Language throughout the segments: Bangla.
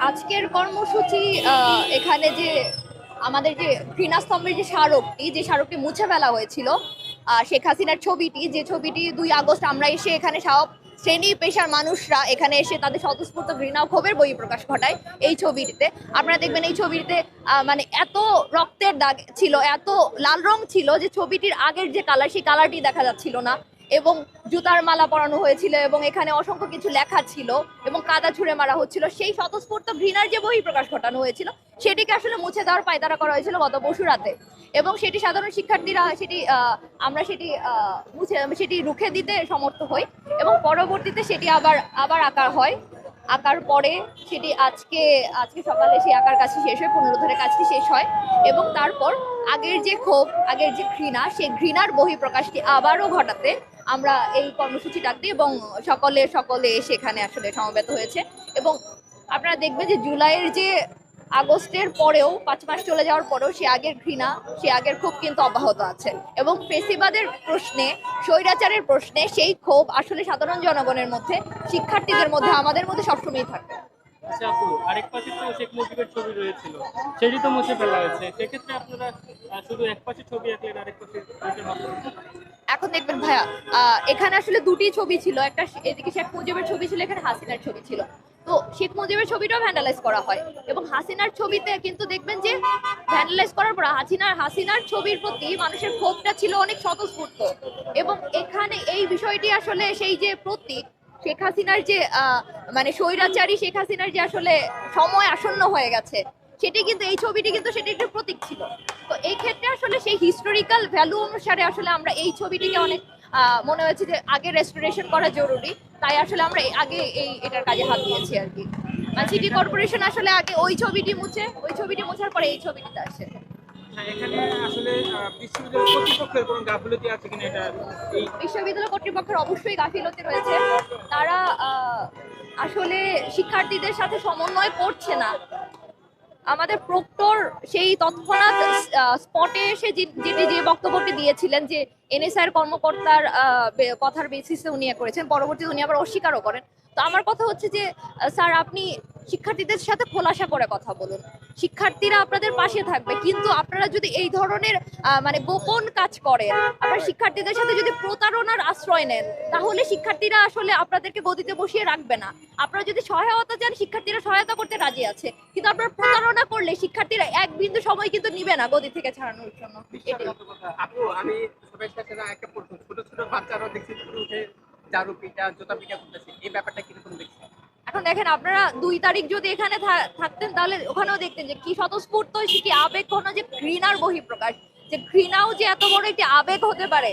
আজকের কর্মসূচি এখানে যে আমাদের যে ঘৃণাস্তম্ভের যে স্মারক, এই যে স্মারকটি মুছে ফেলা হয়েছিল শেখ হাসিনার ছবিটি, যে ছবিটি দুই আগস্ট আমরা এসে এখানে সব শ্রেণি পেশার মানুষরা এখানে এসে তাদের স্বতঃস্ফূর্ত ঘৃণা ক্ষোভের বই প্রকাশ ঘটায় এই ছবিটিতে। আপনারা দেখবেন এই ছবিটিতে মানে এত রক্তের দাগ ছিল, এত লাল রং ছিল যে ছবিটির আগের যে কালার সেই কালারটি দেখা যাচ্ছিল না। এবং জুতার মালা পরানো হয়েছিল এবং এখানে অসংখ্য কিছু লেখা ছিল এবং কাদা ছুঁড়ে মারা হচ্ছিল। সেই স্বতঃস্ফূর্ত ঘৃণার যে বহিঃপ্রকাশ ঘটানো হয়েছিল, সেটিকে আসলে মুছে দেওয়ার পায়তারা করা হয়েছিল গত পরশু রাতে। এবং সেটি সাধারণ শিক্ষার্থীরা সেটি আমরা সেটি মুছে, সেটি রুখে দিতে সমর্থ হই এবং পরবর্তীতে সেটি আবার আবার আঁকা হয়। আঁকার পরে সেটি আজকে আজকে সকালে সেই আঁকার কাজটি শেষ হয় পুনরুদ্ধারের কাজটি শেষ হয় এবং তারপর আগের যে ক্ষোভ, আগের যে ঘৃণা, সেই ঘৃণার বহিঃপ্রকাশটি আবারও ঘটাতে আমরা এই কর্মসূচি ডাকতে এবং সকলে সকলে সেখানে আসলে সমবেত হয়েছে। এবং আপনারা দেখবেন যে জুলাইয়ের যে আগস্টের পরেও, পাঁচ মাস চলে যাওয়ার পরেও সে আগের ঘৃণা, সে আগের ক্ষোভ কিন্তু অব্যাহত আছে। এবং ফেসিবাদের প্রশ্নে, স্বৈরাচারের প্রশ্নে সেই ক্ষোভ আসলে সাধারণ জনগণের মধ্যে, শিক্ষার্থীদের মধ্যে, আমাদের মধ্যে সবসময়ই থাকে। আচ্ছা সেটি তো মুছে ফেলা হয়েছে। সেক্ষেত্রে আপনারা শুধু এক পাশে ছবি আঁকলেন, আরেক পাশে এখন দেখবেন ভাইয়া এখানে আসলে দুটি ছবি ছিল, একটা এদিকে শেখ মুজিবের ছবি ছিল, এখানে হাসিনার ছবি ছিল। তো শেখ মুজিবের ছবিটাও ভ্যান্ডালাইজ করা হয় এবং হাসিনার ছবিতে কিন্তু দেখবেন যে ভ্যান্ডালাইজ করার পর হাসিনার হাসিনার ছবির প্রতি মানুষের ক্ষোভটা ছিল অনেক স্বতঃস্ফূর্ত। এবং এখানে এই বিষয়টি আসলে সেই যে প্রতীক, শেখ হাসিনার যে মানে স্বৈরাচারী শেখ হাসিনার যে আসলে সময় আসন্ন হয়ে গেছে সেটি কিন্তু এই ছবিটি কিন্তু সেটি একটি প্রতীক ছিল। তো এই ক্ষেত্রে আসলে সেই হিস্টোরিক্যাল ভ্যালু অনুসারে আসলে আমরা এই ছবিটিকে অনেক মনে হয়েছে যে আগে রেস্টোরেশন করা জরুরি। তাই আসলে আমরা আগে এই এটার কাজে হাত দিয়েছি আর কি। মানে সিটি কর্পোরেশন আসলে আগে ওই ছবিটি মুছে ওই ছবিটি মুছার পরে এই ছবিটিতে আসে। হ্যাঁ, আসলে বিশ্ববিদ্যালয় কর্তৃপক্ষের অবশ্যই গাফিলতি রয়েছে। তারা আহ, আসলে শিক্ষার্থীদের সাথে সমন্বয় করছে না। আমাদের প্রক্টর সেই তৎক্ষণাৎ স্পটে এসে যেটি যে বক্তব্যটি দিয়েছিলেন যে এনএসআর কর্মকর্তার কথার বেসিসে উনি করেছেন, পরবর্তীতে উনি আবার অস্বীকারও করেন। তো আমার কথা হচ্ছে যে স্যার আপনি শিক্ষার্থীদের সাথে খোলাসা করে কথা বলুন। শিক্ষার্থীরা আপনাদের পাশে থাকবে, কিন্তু আপনারা যদি এই ধরনের মানে গোপন কাজ করেন, আপনার শিক্ষার্থীদের সাথে যদি প্রতারণার আশ্রয় নেন, তাহলে শিক্ষার্থীরা আসলে আপনাদেরকে গদিতে বসিয়ে রাখবে না। আপনারা যদি সহায়তা চান, শিক্ষার্থীরা সহায়তা করতে রাজি আছে। কিন্তু আপনারা প্রতারণা করলে শিক্ষার্থীরা এক বিন্দু সময় কিন্তু নিবে না গদি থেকে ছাড়ানোর জন্য। ছোট ছোট বাচ্চারাও দেখছি জোতা পিঠা করতেছে, এই ব্যাপারটা কীরকম দেখছি এখন দেখেন আপনারা দুই তারিখ যদি এখানে থাকতেন, তাহলে ওখানেও দেখতেন যে কি স্বতঃস্ফূর্ত সে কি আবেগ, কোনো যে ঘৃণার বহিঃপ্রকাশ, যে ঘৃণাও যে এত বড় একটি আবেগ হতে পারে,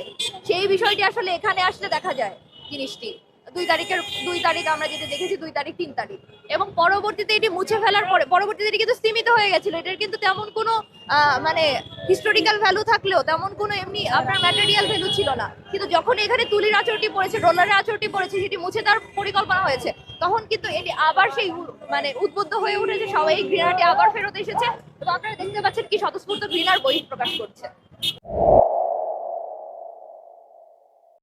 সেই বিষয়টি আসলে এখানে আসলে দেখা যায় জিনিসটি। দুই তারিখের, দুই তারিখ আমরা যেটা দেখেছি, দুই তারিখ, তিন তারিখ। এবং পরবর্তীতে এটি মুছে ফেলার পরে, পরবর্তীতে এটি কিন্তু সীমিত হয়ে গেছিল। এটার কিন্তু তেমন কোনো মানে হিস্টোরিক্যাল ভ্যালু থাকলেও তেমন কোনো এমনি আপনার ম্যাটেরিয়াল ভ্যালু ছিল না। কিন্তু যখন এখানে তুলির আচরটি পড়েছে রোলারের আচরটি পড়েছে, সেটি মুছে দেওয়ার পরিকল্পনা হয়েছে তখন কিন্তু এটি আবার সেই মানে উদ্বুদ্ধ হয়ে উঠেছে। সবাই এই ঘৃণাটি আবার ফেরত এসেছে। এবং আপনারা দেখতে পাচ্ছেন কি স্বতঃস্ফূর্ত ঘৃণার বহিঃপ্রকাশ করছে।